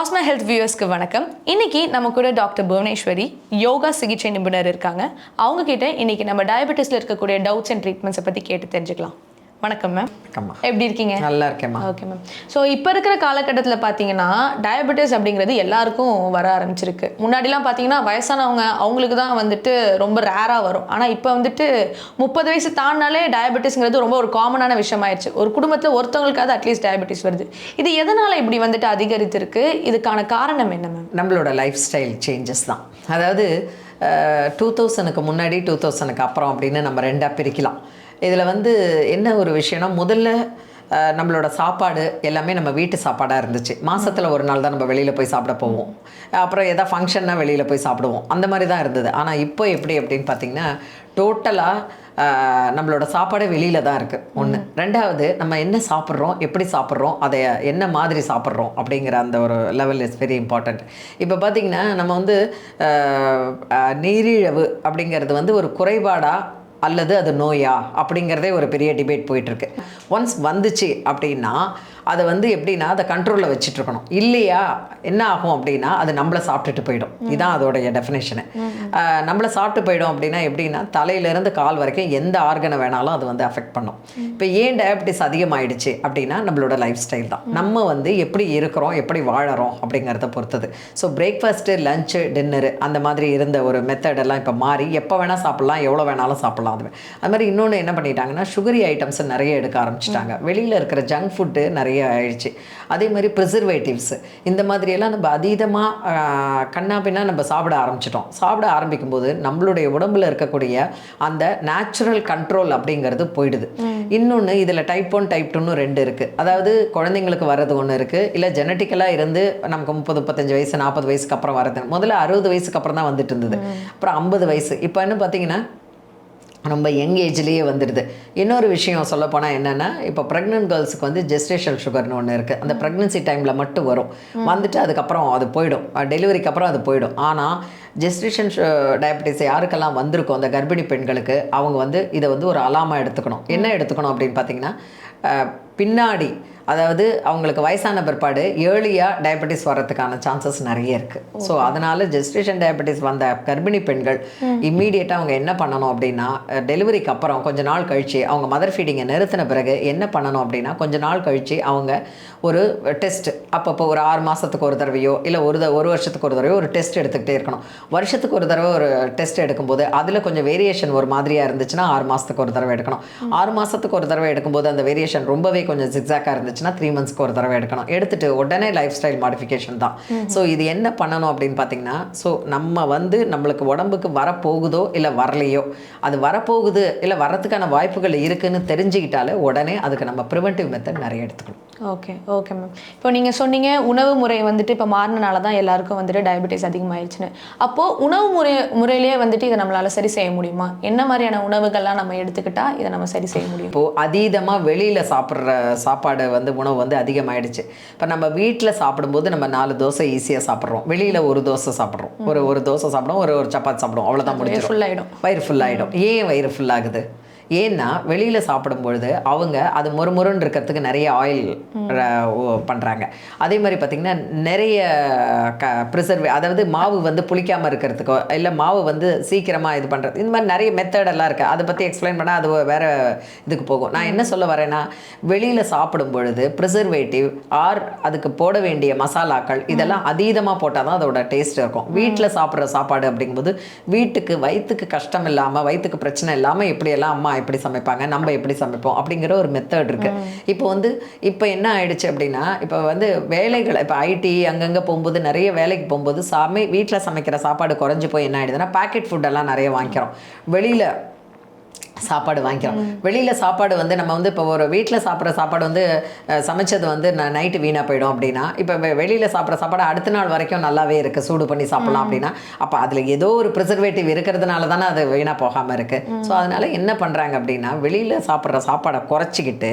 Kasma health வியூவர்ஸ்க்கு வணக்கம். இன்னைக்கு நம்ம கூட டாக்டர் புவனேஸ்வரி யோகா சிகிச்சை நிபுணர் இருக்காங்க. அவங்க கிட்ட இன்னைக்கு நம்ம டயபெட்டிஸில் இருக்கக்கூடிய டவுட்ஸ் அண்ட் ட்ரீட்மெண்ட்ஸை பத்தி கேட்டு தெரிஞ்சுக்கலாம். வணக்கம் மேம் எப்படி இருக்கீங்க? நல்லா இருக்கேம்மா. ஓகே மேம் ஸோ இப்போ இருக்கிற காலகட்டத்தில் பார்த்தீங்கன்னா டயபெட்டிஸ் அப்படிங்கிறது எல்லாருக்கும் வர ஆரம்பிச்சிருக்கு. முன்னாடிலாம் பார்த்தீங்கன்னா வயசானவங்க அவங்களுக்கு தான் வந்துட்டு ரொம்ப ரேராக வரும். ஆனால் இப்போ வந்துட்டு முப்பது வயசு தாண்டினாலே டயபெட்டிஸ்ங்கிறது ரொம்ப ஒரு காமனான விஷயம் ஆயிடுச்சு ஒரு குடும்பத்தில் ஒருத்தவங்களுக்காவது அட்லீஸ்ட் டயபெட்டிஸ் வருது. இது எதனால் இப்படி வந்துட்டு அதிகரித்திருக்கு? இதுக்கான காரணம் என்ன மேம் நம்மளோட லைஃப் ஸ்டைல் சேஞ்சஸ் தான். அதாவது டூ தௌசண்ட்க்கு முன்னாடி டூ தௌசண்ட்க்கு அப்புறம் அப்படின்னு நம்ம ரெண்டாக பிரிக்கலாம். இதில் வந்து என்ன ஒரு விஷயம்னா முதல்ல நம்மளோட சாப்பாடு எல்லாமே நம்ம வீட்டு சாப்பாடாக இருந்துச்சு. மாசத்துல ஒரு நாள் தான் நம்ம வெளியில் போய் சாப்பிட போவோம். அப்புறம் எதாவது ஃபங்க்ஷன்னா வெளியில் போய் சாப்பிடுவோம். அந்த மாதிரி தான் இருந்தது. ஆனால் இப்போ எப்படி அப்படின்னு பார்த்தீங்கன்னா டோட்டலாக நம்மளோட சாப்பாடு வெளியில் தான் இருக்குது ஒன்று ரெண்டாவது நம்ம என்ன சாப்பிட்றோம் எப்படி சாப்பிட்றோம் அதை என்ன மாதிரி சாப்பிட்றோம் அப்படிங்கிற அந்த ஒரு லெவல் இஸ் வெரி இம்பார்ட்டண்ட் இப்போ பார்த்தீங்கன்னா நம்ம வந்து நீரிழிவு அப்படிங்கிறது வந்து ஒரு குறைபாடா அல்லது அது நோயா அப்படிங்கிறதே ஒரு பெரிய டிபேட் போயிட்டுருக்கு. ஒன்ஸ் வந்துச்சு அப்படின்னா அதை வந்து எப்படின்னா அதை கண்ட்ரோலில் வச்சுட்டு இருக்கணும் இல்லையா? என்ன ஆகும் அப்படின்னா அது நம்மளை சாப்பிட்டுட்டு போயிடும். இதான் அதோடைய டெஃபினேஷனு நம்மளை சாப்பிட்டு போயிடும் அப்படின்னா எப்படின்னா தலையிலேருந்து கால் வரைக்கும் எந்த ஆர்கனை வேணாலும் அது வந்து அஃபெக்ட் பண்ணும். இப்போ ஏன் டயபிட்டிஸ் அதிகமாயிடுச்சு அப்படின்னா நம்மளோட லைஃப் ஸ்டைல் தான் நம்ம வந்து எப்படி இருக்கிறோம் எப்படி வாழறோம் அப்படிங்கிறத பொறுத்தது. ஸோ பிரேக்ஃபாஸ்ட்டு லஞ்சு டின்னரு அந்த மாதிரி இருந்த ஒரு மெத்தட் எல்லாம் இப்போ மாறி எப்போ வேணால் சாப்பிட்லாம் எவ்வளோ வேணாலும் சாப்பிட்லாம். அது அது மாதிரி இன்னொன்று என்ன பண்ணிட்டாங்கன்னா சுகரி ஐட்டம்ஸை நிறைய எடுக்க ஆரம்பிச்சிட்டாங்க. வெளியில் இருக்கிற ஜங்க் ஃபுட்டு நிறைய ஆயிடுச்சு. அதே மாதிரி ப்ரிசர்வேட்டிவ்ஸ் இந்த மாதிரியெல்லாம் நம்ம அதீதமாக கண்ணாபின்னா நம்ம சாப்பிட ஆரம்பிச்சிட்டோம். சாப்பிட ஆரம்பிக்கும் போது நம்மளுடைய உடம்புல இருக்கக்கூடிய அந்த நேச்சுரல் கண்ட்ரோல் அப்படிங்கிறது போயிடுது. இன்னொன்று இதில் டைப் ஒன் டைப் டூன்னு ரெண்டு இருக்குது அதாவது குழந்தைங்களுக்கு வர்றது ஒன்று இருக்குது இல்லை ஜெனட்டிக்கலாக இருந்து நமக்கு முப்பது முப்பத்தஞ்சு வயசு நாற்பது வயசுக்கு அப்புறம் வரது முதல்ல அறுபது வயசுக்கு அப்புறம் தான் வந்துட்டு இருந்தது. அப்புறம் ஐம்பது வயசு. இப்போ என்ன பார்த்தீங்கன்னா ரொம்ப யங் ஏஜ்லேயே வந்துடுது. இன்னொரு விஷயம் சொல்லப்போனால் என்னென்னா இப்போ ப்ரெக்னென்ட் கேர்ள்ஸுக்கு வந்து ஜெஸ்டேஷன் சுகர்னு ஒன்று இருக்குது அந்த ப்ரெக்னன்சி டைமில் மட்டும் வரும். வந்துட்டு அதுக்கப்புறம் அது போயிடும். டெலிவரிக்கு அப்புறம் அது போயிடும். ஆனால் ஜெஸ்டேஷன் டயபிட்டிஸ் யாருக்கெல்லாம் வந்திருக்கோ அந்த கர்ப்பிணி பெண்களுக்கு அவங்க வந்து இதை வந்து ஒரு அலாமாக எடுத்துக்கணும். என்ன எடுத்துக்கணும் அப்படின்னு பார்த்தீங்கன்னா பின்னாடி அதாவது அவங்களுக்கு வயசான பிற்பாடு ஏர்லியாக டயபெட்டிஸ் வர்றதுக்கான சான்சஸ் நிறைய இருக்குது ஸோ அதனால் ஜெஸ்டேஷன் டயபெட்டிஸ் வந்த கர்ப்பிணி பெண்கள் இம்மீடியட்டாக அவங்க என்ன பண்ணணும் அப்படின்னா டெலிவரிக்கு அப்புறம் கொஞ்ச நாள் கழித்து அவங்க மதர் ஃபீடிங்கை நிறுத்தின பிறகு என்ன பண்ணணும் அப்படின்னா கொஞ்ச நாள் கழித்து அவங்க ஒரு டெஸ்ட் அப்பப்போ ஒரு ஆறு மாதத்துக்கு ஒரு தடவையோ இல்லை ஒரு த- ஒரு வருஷத்துக்கு ஒரு தடவையோ ஒரு டெஸ்ட் எடுத்துக்கிட்டே இருக்கணும். வருஷத்துக்கு ஒரு தடவை ஒரு டெஸ்ட் எடுக்கும்போது அதில் கொஞ்சம் வேரியேஷன் ஒரு மாதிரியாக இருந்துச்சுன்னா ஆறு மாதத்துக்கு ஒரு தடவை எடுக்கணும். ஆறு மாதத்துக்கு ஒரு தடவை எடுக்கும்போது அந்த வேரியேஷன் ரொம்பவே கொஞ்சம் ஜிக்ஸாக்காக இருந்துச்சுன்னா த்ரீ மந்த்ஸ்க்கு ஒரு தடவை எடுக்கணும். எடுத்துட்டு உடனே லைஃப் ஸ்டைல் மாடிஃபிகேஷன் தான் ஸோ இது என்ன பண்ணணும் அப்படின்னு பார்த்தீங்கன்னா ஸோ நம்ம வந்து நம்மளுக்கு உடம்புக்கு வரப்போகுதோ இல்லை வரலையோ அது வரப்போகுது இல்லை வரதுக்கான வாய்ப்புகள் இருக்குன்னு தெரிஞ்சுக்கிட்டாலே உடனே அதுக்கு நம்ம ப்ரிவென்டிவ் மெத்தட் நிறைய எடுத்துக்கணும். ஓகே ஓகே மேம் இப்போ நீங்கள் சொன்னீங்க உணவு முறை வந்துட்டு இப்போ மாறினால தான் எல்லாருக்கும் வந்துட்டு டயபெட்டிஸ் அதிகமாயிடுச்சுன்னு அப்போது உணவு முறை முறையிலேயே வந்துட்டு இதை நம்மளால் சரி செய்ய முடியுமா? என்ன மாதிரியான உணவுகள்லாம் நம்ம எடுத்துக்கிட்டா இதை நம்ம சரி செய்ய முடியும்? இப்போது அதீதமாக வெளியில் சாப்பிட்ற சாப்பாடு வந்து உணவு வந்து அதிகமாயிடுச்சு. இப்போ நம்ம வீட்டில் சாப்பிடும்போது நம்ம நாலு தோசை ஈஸியாக சாப்பிட்றோம். வெளியில் ஒரு தோசை சாப்பிட்றோம். ஒரு ஒரு தோசை சாப்பிடுவோம் ஒரு ஒரு சப்பாத்தி சாப்பிடுவோம். அவ்வளோதான் முடிஞ்சிடும் ஃபுல் ஆகிடும் வயிறு ஃபுல்லாகிடும் ஏன் வயிறு ஃபுல்லாகுது ஏன்னா வெளியில் சாப்பிடும் பொழுது அவங்க அது மொறுமொறுன்னு இருக்கிறதுக்கு நிறைய ஆயில் பண்ணுறாங்க அதே மாதிரி பார்த்திங்கன்னா நிறைய க ப்ரிசர்வே அதாவது மாவு வந்து புளிக்காமல் இருக்கிறதுக்கோ இல்லை மாவு வந்து சீக்கிரமாக இது பண்ணுறது இந்த மாதிரி நிறைய மெத்தடெல்லாம் இருக்குது அதை பற்றி எக்ஸ்பிளைன் பண்ணால் அது வேறு இதுக்கு போகும். நான் என்ன சொல்ல வரேன்னா வெளியில் சாப்பிடும் பொழுது ப்ரிசர்வேட்டிவ் ஆர் அதுக்கு போட வேண்டிய மசாலாக்கள் இதெல்லாம் அதீதமாக போட்டால் தான் அதோட டேஸ்ட் இருக்கும். வீட்டில் சாப்பிட்ற சாப்பாடு அப்படிங்கும்போது வீட்டுக்கு வயிற்றுக்கு கஷ்டம் இல்லாமல் வயிற்றுக்கு பிரச்சனை இல்லாமல் எப்படியெல்லாம் அம்மா எப்படி சமைப்பாங்க நம்ம எப்படி சமைப்போம் அப்படிங்கிற ஒரு மெத்தட் இருக்கு. இப்போ வந்து இப்போ என்ன ஆயிடுச்சு அப்படின்னா இப்போ வந்து வேலைகள் இப்போ ஐடி அங்கங்கே போகும்போது நிறைய வேலைக்கு போகும்போது சமை வீட்டில் சமைக்கிற சாப்பாடு குறைஞ்சு போய் என்ன ஆயிடுதுன்னா பேக்கெட் ஃபுட்டெல்லாம் நிறைய வாங்கிக்கிறோம். வெளியில் சாப்பாடு வாங்கிக்கிறோம். வெளியில் சாப்பாடு வந்து நம்ம வந்து இப்போ ஒரு வீட்டில் சாப்பிட்ற சாப்பாடு வந்து சமைச்சது வந்து நைட்டு வீணாக போயிடும் அப்படின்னா இப்போ வெளியில் சாப்பிட்ற சாப்பாடு அடுத்த நாள் வரைக்கும் நல்லாவே இருக்குது சூடு பண்ணி சாப்பிட்லாம் அப்படின்னா அப்போ அதில் ஏதோ ஒரு ப்ரிசர்வேட்டிவ் இருக்கிறதுனால தானே அது வீணாக போகாமல் இருக்குது ஸோ அதனால் என்ன பண்ணுறாங்க அப்படின்னா வெளியில் சாப்பிட்ற சாப்பாடை குறைச்சிக்கிட்டு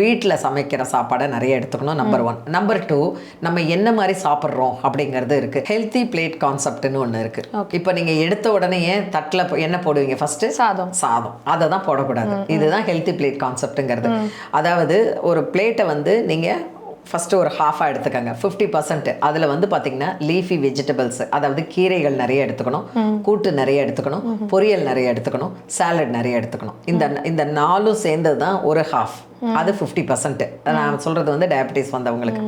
வீட்டில் சமைக்கிற சாப்பாடை நிறைய எடுத்துக்கணும் நம்பர் ஒன் நம்பர் டூ நம்ம என்ன மாதிரி சாப்பிட்றோம் அப்படிங்கிறது இருக்குது ஹெல்த்தி பிளேட் கான்செப்ட்னு ஒன்று இருக்குது இப்போ நீங்கள் எடுத்த உடனே தட்டில் என்ன போடுவீங்க? ஃபஸ்ட்டு சாதம். சாதம். அதை தான் போடக்கூடாது இதுதான் ஹெல்த்தி பிளேட் கான்செப்ட்டுங்கிறது அதாவது ஒரு பிளேட்டை வந்து நீங்கள் ஃபஸ்ட்டு ஒரு ஹாஃபாக எடுத்துக்கோங்க. ஃபிஃப்டி பர்சன்ட் அதில் வந்து பார்த்தீங்கன்னா லீஃபி வெஜிடபிள்ஸ் அதாவது கீரைகள் நிறைய எடுத்துக்கணும். கூட்டு நிறைய எடுத்துக்கணும். பொரியல் நிறைய எடுத்துக்கணும். சாலட் நிறைய எடுத்துக்கணும். இந்த இந்த நாலும் சேர்ந்தது தான் ஒரு ஹாஃப் அது ஃபிஃப்டி பர்சன்ட் நான் சொல்கிறது வந்து டயபிட்டிஸ் வந்தவங்களுக்கு.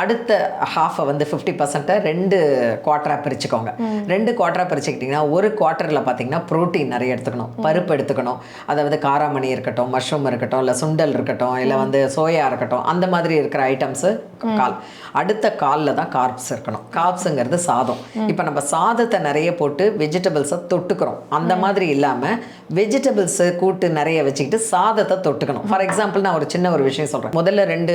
அடுத்த ஹாஃபை வந்து ஃபிஃப்டி பர்சன்ட்டை ரெண்டு குவார்ட்டராக பிரிச்சுக்கோங்க. ரெண்டு குவார்ட்டராக பிரிச்சுக்கிட்டிங்கன்னா ஒரு குவார்ட்டரில் பார்த்தீங்கன்னா ப்ரோட்டீன் நிறைய எடுத்துக்கணும். பருப்பு எடுத்துக்கணும். அதாவது காராமணி இருக்கட்டும் மஷ்ரூம் இருக்கட்டும் இல்லை சுண்டல் இருக்கட்டும் இல்லை வந்து சோயா இருக்கட்டும் அந்த மாதிரி இருக்கிற ஐட்டம்ஸு கால். அடுத்த காலில் தான் கார்ப்ஸ் இருக்கணும். கார்ப்ஸுங்கிறது சாதம். இப்போ நம்ம சாதத்தை நிறைய போட்டு வெஜிடபிள்ஸை தொட்டுக்கிறோம். அந்த மாதிரி இல்லாமல் வெஜிடபிள்ஸு கூட்டு நிறைய வச்சுக்கிட்டு சாதத்தை தொட்டுக்கணும். ஃபார் எக்ஸாம்பிள் நான் ஒரு சின்ன ஒரு விஷயம் சொல்கிறேன் முதல்ல ரெண்டு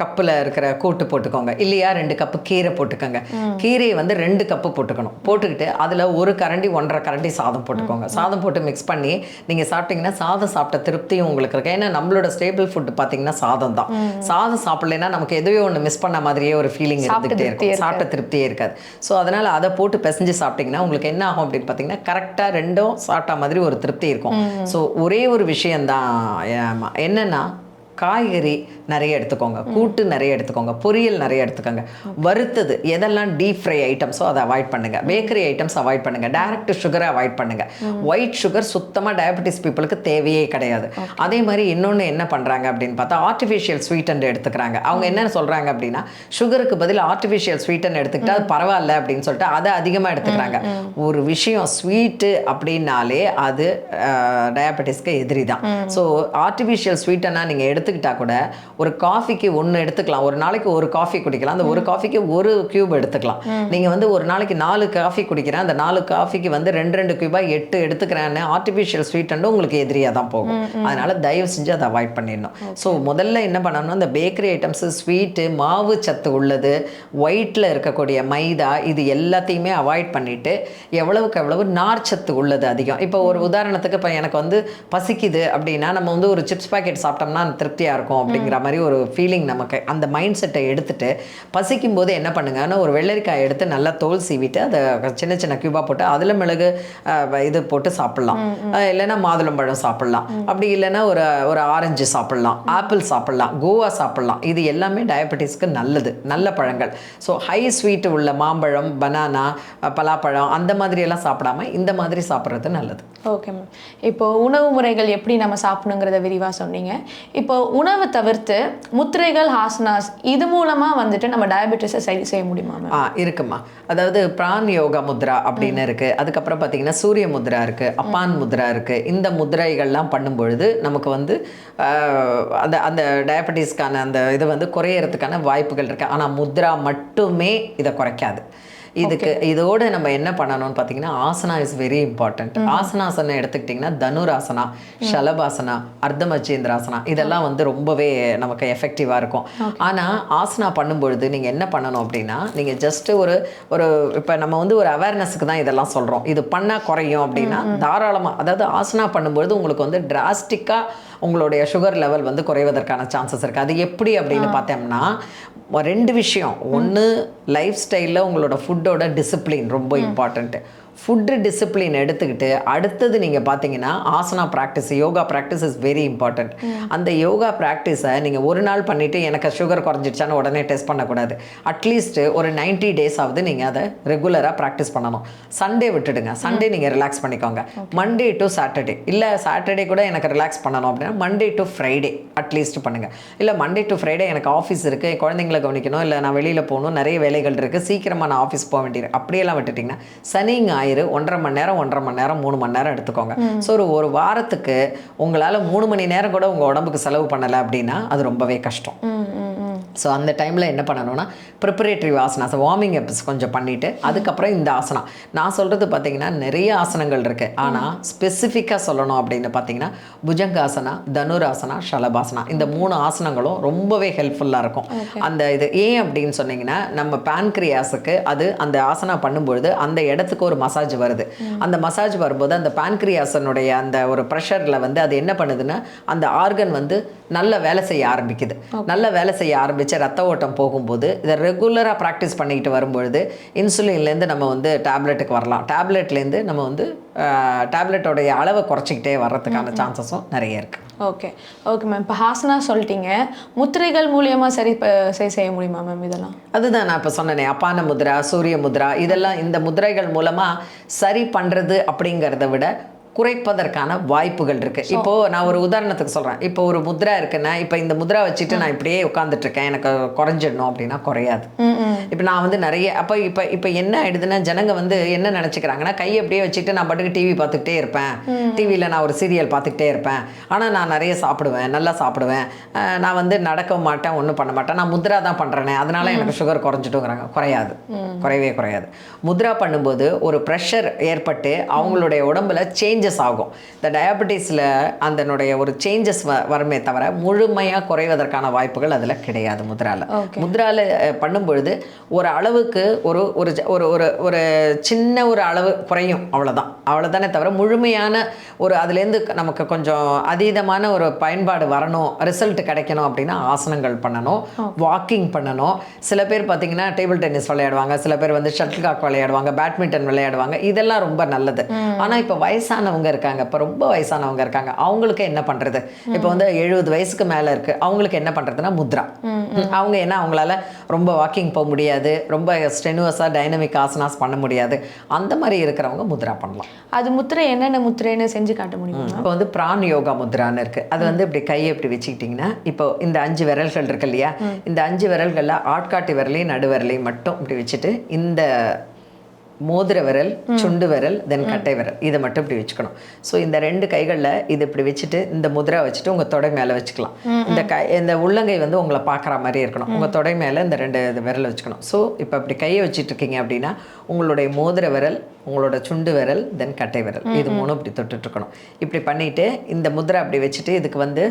கப்பில் இருக்கிற கூட்டு போட்டுக்கோங்க. இல்லையா ரெண்டு கப்பு கீரை போட்டுக்கோங்க. கீரையை வந்து ரெண்டு கப்பு போட்டுக்கணும். போட்டுக்கிட்டு அதில் ஒரு கரண்டி ஒன்றரை கரண்டி சாதம் போட்டுக்கோங்க. சாதம் போட்டு மிக்ஸ் பண்ணி நீங்கள் சாப்பிட்டீங்கன்னா சாதம் சாப்பிட்ட திருப்தியும் உங்களுக்கு இருக்கு. ஏன்னா நம்மளோட ஸ்டேபிள் ஃபுட் பார்த்தீங்கன்னா சாதம் தான். சாதம் சாப்பிடலைன்னா நமக்கு எதுவே ஒன்று மிஸ் பண்ண மாதிரியே ஒரு ஃபீலிங் இருந்துகிட்டே இருக்கும். சாப்பிட்ட திருப்தியே இருக்காது. ஸோ அதனால் அதை போட்டு பிசைஞ்சு சாப்பிட்டீங்கன்னா உங்களுக்கு என்ன ஆகும் அப்படின்னு பார்த்தீங்கன்னா கரெக்டாக ரெண்டும் சாப்பிட்ட மாதிரி ஒரு திருப்தி இருக்கும். ஸோ ஒரே ஒரு விஷயந்தான். என்னன்னா காய்கறி நிறைய எடுத்துக்கோங்க கூட்டு நிறைய எடுத்துக்கோங்க பொரியல் நிறைய எடுத்துக்கோங்க. வறுத்தது எதெல்லாம் டீப் ஃப்ரை ஐட்டம்ஸோ அதை அவாய்ட் பண்ணுங்க. பேக்கரி ஐட்டம்ஸ் அவாய்ட் பண்ணுங்க. டைரக்ட் சுகரை அவாய்ட் பண்ணுங்க. ஒயிட் சுகர் சுத்தமாக டயபெட்டிஸ் பீப்புளுக்கு தேவையே கிடையாது. அதே மாதிரி இன்னொன்று என்ன பண்ணுறாங்க அப்படின்னு பார்த்தா ஆர்டிஃபிஷியல் ஸ்வீட்டன் எடுத்துக்கிறாங்க. அவங்க என்ன சொல்கிறாங்க அப்படின்னா சுகருக்கு பதில் ஆர்டிஃபிஷியல் ஸ்வீட்டன் எடுத்துக்கிட்டா அது பரவாயில்ல அப்படின்னு சொல்லிட்டு அதை அதிகமாக எடுத்துக்கிறாங்க. ஒரு விஷயம் ஸ்வீட்டு அப்படின்னாலே அது டயபெட்டிஸ்க்கு எதிரி தான். ஸோ ஆர்டிஃபிஷியல் ஸ்வீட்டனாக நீங்கள் எடுத்துக்கிட்டா கூட ஒரு காஃபிக்கு ஒன்று எடுத்துக்கலாம். ஒரு நாளைக்கு ஒரு காஃபி குடிக்கலாம். அந்த ஒரு காஃபிக்கு ஒரு கியூப் எடுத்துக்கலாம். நீங்கள் வந்து ஒரு நாளைக்கு நாலு காஃபி குடிக்கிறேன். அந்த நாலு காஃபிக்கு வந்து ரெண்டு ரெண்டு கியூபாக எட்டு எடுத்துக்கிறேன்னு ஆர்டிஃபிஷியல் ஸ்வீட் உங்களுக்கு எதிரியாக தான் போகும். அதனால தயவு செஞ்சு அதை அவாய்ட் பண்ணிடணும். ஸோ முதல்ல என்ன பண்ணணும் இந்த பேக்கரி ஐட்டம்ஸு ஸ்வீட்டு மாவு சத்து உள்ளது ஒயிட்டில் இருக்கக்கூடிய மைதா இது எல்லாத்தையுமே அவாய்ட் பண்ணிட்டு எவ்வளவுக்கு எவ்வளவு நார்ச்சத்து உள்ளது அதிகம். இப்போ ஒரு உதாரணத்துக்கு இப்போ எனக்கு வந்து பசிக்குது அப்படின்னா நம்ம வந்து ஒரு சிப்ஸ் பாக்கெட் சாப்பிட்டோம்னா திருப்தியாக இருக்கும் அப்படிங்கிற மாதிரி ஒரு ஃபீலிங் நமக்கு அந்த மைண்ட் செட்டை எடுத்துட்டு பசிக்கும் போது என்ன பண்ணுங்கன்னா ஒரு வெள்ளரிக்காய் எடுத்து நல்லா தோல் சீவிட்டு அதை சின்ன சின்ன கியூபாக போட்டு அதில் மிளகு இது போட்டு சாப்பிட்லாம். இல்லைன்னா மாதுளம்பழம் சாப்பிட்லாம். அப்படி இல்லைன்னா ஒரு ஒரு ஆரஞ்சு சாப்பிட்லாம். ஆப்பிள் சாப்பிட்லாம். கோவா சாப்பிட்லாம். இது எல்லாமே டயபெட்டிஸ்க்கு நல்லது. நல்ல பழங்கள். ஸோ ஹை ஸ்வீட் உள்ள மாம்பழம் பனானா பலாப்பழம் அந்த மாதிரி எல்லாம் சாப்பிடாம இந்த மாதிரி சாப்பிட்றது நல்லது. ஓகே மேம் இப்போ உணவு முறைகள் எப்படி நம்ம சாப்பிடணுங்கிறத விரிவாக சொன்னீங்க. இப்போ உணவு தவிர்த்து முத்திரைகள் ஹாசனாஸ் இது மூலமாக வந்துட்டு நம்ம டயபெட்டிஸை சரி செய்ய முடியுமா மேம் ஆ இருக்குமா. அதாவது பிரான் யோகா முத்ரா அப்படின்னு இருக்கு. அதுக்கப்புறம் பார்த்தீங்கன்னா சூரிய முத்ரா இருக்கு அப்பான் முத்ரா இருக்கு. இந்த முத்ரைகள்லாம் பண்ணும்பொழுது நமக்கு வந்து அந்த அந்த டயபெட்டிஸ்க்கான அந்த இது வந்து குறையறதுக்கான வாய்ப்புகள் இருக்கு. ஆனால் முத்ரா மட்டுமே இதை குறைக்காது. இதுக்கு இதோட நம்ம என்ன பண்ணணும்னு பார்த்தீங்கன்னா ஆசனா இஸ் வெரி இம்பார்ட்டன்ட் ஆசனாசனம் எடுத்துக்கிட்டிங்கன்னா தனுராசனா ஷலபாசனா அர்த்தமச்சேந்திராசனா இதெல்லாம் வந்து ரொம்பவே நமக்கு எஃபெக்டிவாக இருக்கும். ஆனால் ஆசனா பண்ணும்பொழுது நீங்கள் என்ன பண்ணணும் அப்படின்னா நீங்கள் ஜஸ்ட் ஒரு ஒரு இப்போ நம்ம வந்து ஒரு அவேர்னஸுக்கு தான் இதெல்லாம் சொல்கிறோம் இது பண்ணால் குறையும் அப்படின்னா தாராளமாக அதாவது ஆசனா பண்ணும்பொழுது உங்களுக்கு வந்து டிராஸ்டிக்காக உங்களுடைய சுகர் லெவல் வந்து குறைவதற்கான சான்சஸ் இருக்குது அது எப்படி அப்படின்னு பார்த்தோம்னா ரெண்டு விஷயம். ஒன்று லைஃப் ஸ்டைலில் உங்களோட ஃபுட்டோட டிசிப்ளின் ரொம்ப இம்பார்ட்டண்ட்டு ஃபுட்டு டிசிப்ளின் எடுத்துக்கிட்டு அடுத்தது நீங்கள் பார்த்தீங்கன்னா asana practice yoga practice is very important அந்த யோகா ப்ராக்டிஸை நீங்கள் ஒரு நாள் பண்ணிவிட்டு எனக்கு சுகர் குறைஞ்சிடுச்சான்னு உடனே டெஸ்ட் பண்ணக்கூடாது. அட்லீஸ்ட் ஒரு 90 டேஸ் ஆகுது நீங்கள் அதை ரெகுலராக ப்ராக்டிஸ் பண்ணணும். சண்டே விட்டுடுங்க. சண்டே நீங்கள் ரிலாக்ஸ் பண்ணிக்கோங்க. மண்டே டு சாட்டர்டே இல்லை சாட்டர்டே கூட எனக்கு ரிலாக்ஸ் பண்ணணும் அப்படின்னா மண்டே டு ஃப்ரைடே அட்லீஸ்ட் பண்ணுங்கள் இல்லை மண்டே டு ஃப்ரைடே எனக்கு ஆஃபீஸ் இருக்குது குழந்தைங்கள கவனிக்கணும். இல்லை நான் வெளியில் போகணும். நிறைய வேலைகள் இருக்குது சீக்கிரமாக நான் ஆஃபீஸ் போக வேண்டியிருக்கு அப்படியெல்லாம் விட்டுட்டிங்கன்னா சனி ஞாயிறு ஒன்றரை மணி நேரம் ஒன்றரை மணி நேரம் மூணு மணி நேரம் எடுத்துக்கோங்க. ஸோ ஒரு ஒரு வாரத்துக்கு உங்களால் மூணு மணி நேரம் கூட உங்கள் உடம்புக்கு செலவு பண்ணலை அப்படின்னா அது ரொம்பவே கஷ்டம். ஸோ அந்த டைமில் என்ன பண்ணணும்னா ப்ரிப்பரேட்டரி ஆசனாஸ் வார்மிங் அப்ஸ் கொஞ்சம் பண்ணிவிட்டு அதுக்கப்புறம் இந்த ஆசனம் நான் சொல்கிறது பார்த்தீங்கன்னா நிறைய ஆசனங்கள் இருக்குது ஆனால் ஸ்பெசிஃபிக்காக சொல்லணும் அப்படின்னு பார்த்தீங்கன்னா புஜங்காசனா தனுராசனா ஷலபாசனா இந்த மூணு ஆசனங்களும் ரொம்பவே ஹெல்ப்ஃபுல்லாக இருக்கும். அந்த இது ஏன் அப்படின்னு சொன்னீங்கன்னா நம்ம பேன்க்ரியாஸுக்கு அது அந்த ஆசனா பண்ணும்பொழுது அந்த இடத்துக்கு ஒரு மசாஜ் வருது. அந்த மசாஜ் வரும்போது அந்த பேன்க்ரியாசனுடைய அந்த ஒரு ப்ரெஷரில் வந்து அது என்ன பண்ணுதுன்னா அந்த ஆர்கன் வந்து நல்ல வேலை செய்ய ஆரம்பிக்குது. நல்ல வேலை செய்ய ஆரம்பிச்சு ஆரம்பித்து ரத்த ஓட்டம் போகும்போது இதை ரெகுலராக ப்ராக்டிஸ் பண்ணிக்கிட்டு வரும்பொழுது இன்சுலின்லேருந்து நம்ம வந்து டேப்லெட்டுக்கு வரலாம். டேப்லெட்லேருந்து நம்ம வந்து டேப்லெட்டோடைய அளவை குறைச்சிக்கிட்டே வர்றதுக்கான சான்சஸும் நிறைய இருக்குது ஓகே ஓகே மேம் இப்போ ஹாசனா சொல்லிட்டீங்க. முத்திரைகள் மூலியமா சரி சரி செய்ய முடியுமா மேம் இதெல்லாம்? அதுதான் நான் இப்போ சொன்னேனே அப்பான முத்ரா சூரிய முத்ரா இதெல்லாம் இந்த முதிரைகள் மூலமாக சரி பண்ணுறது அப்படிங்கிறத விட குறைப்பதற்கான வாய்ப்புகள் இருக்கு. இப்போ நான் ஒரு உதாரணத்துக்கு சொல்றேன். இப்போ ஒரு முத்ரா இருக்குன்னா இப்போ இந்த முத்ரா வச்சுட்டு நான் இப்படியே உட்காந்துட்டு இருக்கேன் எனக்கு குறைஞ்சிடணும் அப்படின்னா குறையாது. இப்போ நான் வந்து நிறைய அப்போ இப்போ இப்போ என்ன ஆயிடுதுன்னா ஜனங்க வந்து என்ன நினச்சிக்கிறாங்கன்னா கையை அப்படியே வச்சுட்டு நான் பாட்டுக்கு டிவி பார்த்துக்கிட்டே இருப்பேன். டிவியில் நான் ஒரு சீரியல் பார்த்துக்கிட்டே இருப்பேன். ஆனால் நான் நிறைய சாப்பிடுவேன் நல்லா சாப்பிடுவேன். நான் வந்து நடக்க மாட்டேன் ஒன்றும் பண்ண மாட்டேன். நான் முத்ரா தான் பண்ணுறேனே அதனால எனக்கு சுகர் குறைஞ்சிட்டுங்கிறாங்க குறையாது. குறையவே குறையாது. முத்ரா பண்ணும்போது ஒரு ப்ரெஷர் ஏற்பட்டு அவங்களுடைய உடம்புல சேஞ்சஸ் ஆகும். இந்த டயபெட்டிஸில் அதனுடைய ஒரு சேஞ்சஸ் வ வருமே தவிர முழுமையாக குறைவதற்கான வாய்ப்புகள் அதில் கிடையாது முத்ரால. முத்ரால பண்ணும்பொழுது ஒரு அளவுக்கு ஒரு ஒரு ஒரு ஒரு ஒரு சின்ன ஒரு அளவு குறையும் அவ்வளோதான் அவ்வளோதானே தவிர முழுமையான ஒரு அதுலேருந்து நமக்கு கொஞ்சம் அதீதமான ஒரு பயன்பாடு வரணும் ரிசல்ட் கிடைக்கணும் அப்படின்னா ஆசனங்கள் பண்ணணும் வாக்கிங் பண்ணணும். சில பேர் பார்த்தீங்கன்னா டேபிள் டென்னிஸ் விளையாடுவாங்க சில பேர் வந்து ஷட்டில் காக் விளையாடுவாங்க பேட்மிண்டன் விளையாடுவாங்க இதெல்லாம் ரொம்ப நல்லது. ஆனால் இப்போ வயசானவங்க இருக்காங்க. இப்போ ரொம்ப வயசானவங்க இருக்காங்க. அவங்களுக்கு என்ன பண்ணுறது இப்போ வந்து எழுபது வயசுக்கு மேலே இருக்குது அவங்களுக்கு என்ன பண்ணுறதுன்னா முத்ரா. அவங்க என்ன அவங்களால ரொம்ப வாக்கிங் போக முடியாது. ரொம்ப ஸ்டெனுவஸாக டைனமிக் ஆசனாஸ் பண்ண முடியாது. அந்த மாதிரி இருக்கிறவங்க முத்ரா பண்ணலாம். அது முத்திரை என்னென்ன முத்திரைன்னு செஞ்சு காட்ட முடியுமா? இப்போ வந்து பிரான் யோகா முத்ரான்னு இருக்கு. அது வந்து இப்படி கையை இப்படி வச்சுக்கிட்டிங்கன்னா இப்போ இந்த அஞ்சு விரல்கள் இருக்கு இல்லையா? இந்த அஞ்சு விரல்களில் ஆட்காட்டி விரலையும் நடு விரலையும் மட்டும் இப்படி வச்சுட்டு இந்த மோதிர விரல் சுண்டு விரல் தென் கட்டை விரல். இதை மட்டும் இப்படி வச்சுக்கணும். ஸோ இந்த ரெண்டு கைகளில் இது இப்படி வச்சுட்டு இந்த முத்ரா வச்சுட்டு உங்கள் தொடை மேலே வச்சுக்கலாம். இந்த கை இந்த உள்ளங்கை வந்து உங்களை பார்க்குற மாதிரி இருக்கணும். உங்கள் தொடை மேலே இந்த ரெண்டு விரலை வச்சுக்கணும். ஸோ இப்போ இப்படி கையை வச்சுட்டு இருக்கீங்க அப்படின்னா உங்களுடைய மோதிர விரல் உங்களோட சுண்டு விரல் தென் கட்டை விரல். இது மூணும் இப்படி தொட்டுட்டு இருக்கணும். இப்படி பண்ணிட்டு இந்த முத்ரா அப்படி வச்சுட்டு இதுக்கு வந்து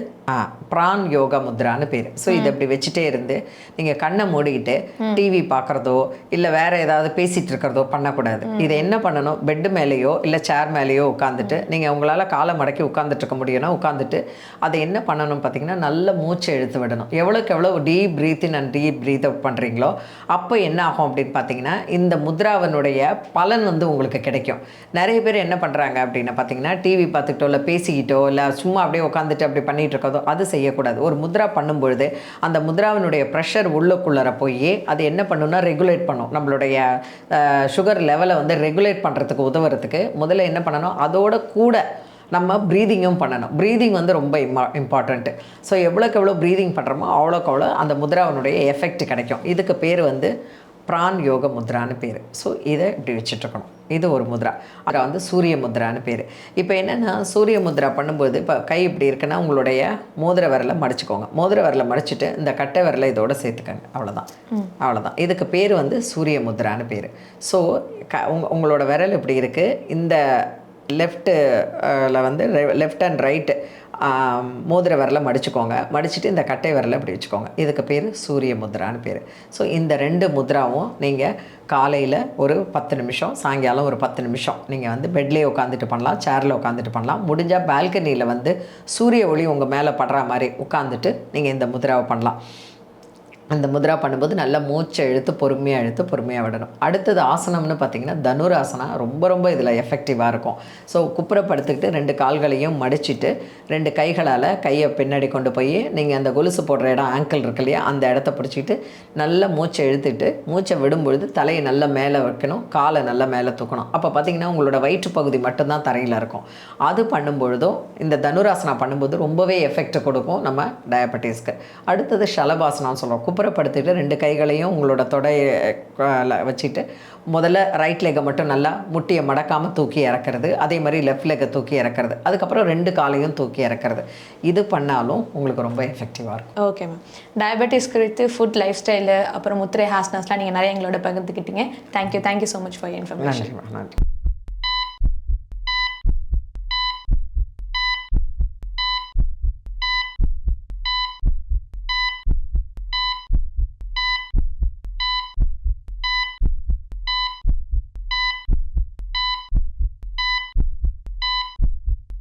பிரான் யோகா முத்ரான்னு பேர். ஸோ இதை இப்படி வச்சுட்டே இருந்து நீங்கள் கண்ணை மூடிக்கிட்டு டிவி பார்க்குறதோ இல்லை வேற ஏதாவது பேசிட்டு இருக்கிறதோ பண்ணக்கூடாது. இதை என்ன பண்ணணும்? பெட்டு மேலேயோ இல்லை சேர் மேலேயோ உட்காந்துட்டு நீங்கள் உங்களால் காலை மடக்கி உட்காந்துட்டு இருக்க முடியும்னா உட்காந்துட்டு அதை என்ன பண்ணணும் பார்த்தீங்கன்னா நல்ல மூச்சை இழுத்து விடணும். எவ்வளோக்கு எவ்வளோ deep breathe in and deep breathe out பண்ணுறீங்களோ அப்போ என்ன ஆகும் அப்படின்னு பார்த்தீங்கன்னா இந்த முத்ராவனுடைய பலன் வந்து உங்களுக்கு கிடைக்கும். நிறைய பேர் என்ன பண்ணுறாங்க அப்படின்னு பார்த்தீங்கன்னா டிவி பார்த்துக்கிட்டோ இல்லை பேசிக்கிட்டோ இல்லை சும்மா அப்படியே உட்காந்துட்டு அப்படி பண்ணிட்டு இருக்கதோ அது செய்யக்கூடாது. ஒரு முத்ரா பண்ணும்பொழுது அந்த முத்ராவினுடைய ப்ரெஷர் உள்ளுக்குள்ளர போய் அது என்ன பண்ணுன்னா ரெகுலேட் பண்ணும். நம்மளுடைய சுகர் லெவலை வந்து ரெகுலேட் பண்ணுறதுக்கு உதவுறதுக்கு முதல்ல என்ன பண்ணணும்? அதோட கூட நம்ம ப்ரீதிங்கும் பண்ணணும். ப்ரீதிங் வந்து ரொம்ப இம்மா இம்பார்ட்டண்ட்டு ஸோ எவ்வளோக்கு எவ்வளோ ப்ரீதிங் பண்ணுறோமோ அவ்வளோக்கு அவ்வளோ அந்த முதிராவனுடைய எஃபெக்ட் கிடைக்கும். இதுக்கு பேர் வந்து பிரான் யோக முத்ரான்னு பேர். ஸோ இதை இப்படி வச்சுட்ருக்கணும். இது ஒரு முத்ரா. அப்புறம் வந்து சூரிய முத்ரான்னு பேர். இப்போ என்னென்னா சூரிய முத்ரா பண்ணும்போது இப்போ கை இப்படி இருக்குன்னா உங்களுடைய மோதிர விரலை மடிச்சுக்கோங்க. மோதிர விரலை மடிச்சுட்டு இந்த கட்டை விரலை இதோட சேர்த்துக்கங்க. அவ்வளோதான் அவ்வளோதான் இதுக்கு பேர் வந்து சூரிய முத்ரான்னு பேர். ஸோ க உங்க உங்களோட விரல் இப்படி இருக்குது இந்த லெஃப்ட்டில் வந்து லெஃப்ட் அண்ட் ரைட்டு மோதிர விரலை மடிச்சுக்கோங்க. மடிச்சுட்டு இந்த கட்டை விரலை இப்படி வச்சுக்கோங்க. இதுக்கு பேர் சூரிய முத்ரான்னு பேர். ஸோ இந்த ரெண்டு முத்ராவும் நீங்கள் காலையில் ஒரு பத்து நிமிஷம் சாயங்காலம் ஒரு பத்து நிமிஷம் நீங்கள் வந்து பெட்லேயே உட்காந்துட்டு பண்ணலாம் சேரில் உட்காந்துட்டு பண்ணலாம். முடிஞ்சால் பால்கனியில் வந்து சூரிய ஒளி உங்கள் மேலே படுற மாதிரி உட்காந்துட்டு நீங்கள் இந்த முத்ராவை பண்ணலாம். அந்த முத்ரா பண்ணும்போது நல்லா மூச்சை இழுத்து பொறுமையாக இழுத்து பொறுமையாக விடணும். அடுத்தது ஆசனம்னு பார்த்தீங்கன்னா தனுராசனா ரொம்ப ரொம்ப இதில் எஃபெக்டிவாக இருக்கும். ஸோ குப்புறப்படுத்திக்கிட்டு ரெண்டு கால்களையும் மடிச்சிட்டு ரெண்டு கைகளால் கையை பின்னாடி கொண்டு போய் நீங்கள் அந்த கொலுசு போடுற இடம் ஆங்கிள் இருக்கு இல்லையா அந்த இடத்த பிடிச்சிக்கிட்டு நல்லா மூச்சை இழுத்துட்டு மூச்சை விடும்பொழுது தலையை நல்லா மேலே வைக்கணும் காலை நல்லா மேலே தூக்கணும். அப்போ பார்த்தீங்கன்னா உங்களோட வயிற்று பகுதி மட்டும்தான் தரையில் இருக்கும். அது பண்ணும்பொழுதும் இந்த தனுராசனா பண்ணும்போது ரொம்பவே எஃபெக்ட் கொடுக்கும் நம்ம டயபெட்டிஸ்க்கு அடுத்தது ஷலபாசனான்னு சொல்கிறோம் குப்புறப்படுத்திட்டு ரெண்டு கைகளையும் உங்களோட தொடையை வச்சுட்டு முதல்ல ரைட் லெக்கை மட்டும் நல்லா முட்டியை மடக்காமல் தூக்கி இறக்குறது அதே மாதிரி லெஃப்ட் லெக்கை தூக்கி இறக்குறது அதுக்கப்புறம் ரெண்டு காலையும் தூக்கி இறக்குறது. இது பண்ணாலும் உங்களுக்கு ரொம்ப எஃபெக்டிவாக இருக்கும். ஓகே மேம் டயபெட்டிஸ் குறித்து ஃபுட் லைஃப் ஸ்டைலு அப்புறம் முத்திரை ஹாஸ்னஸ்லாம் நீங்கள் நிறைய எங்களோட பகிர்ந்துக்கிட்டீங்க thank you thank you so much for information நன்றி நன்றி.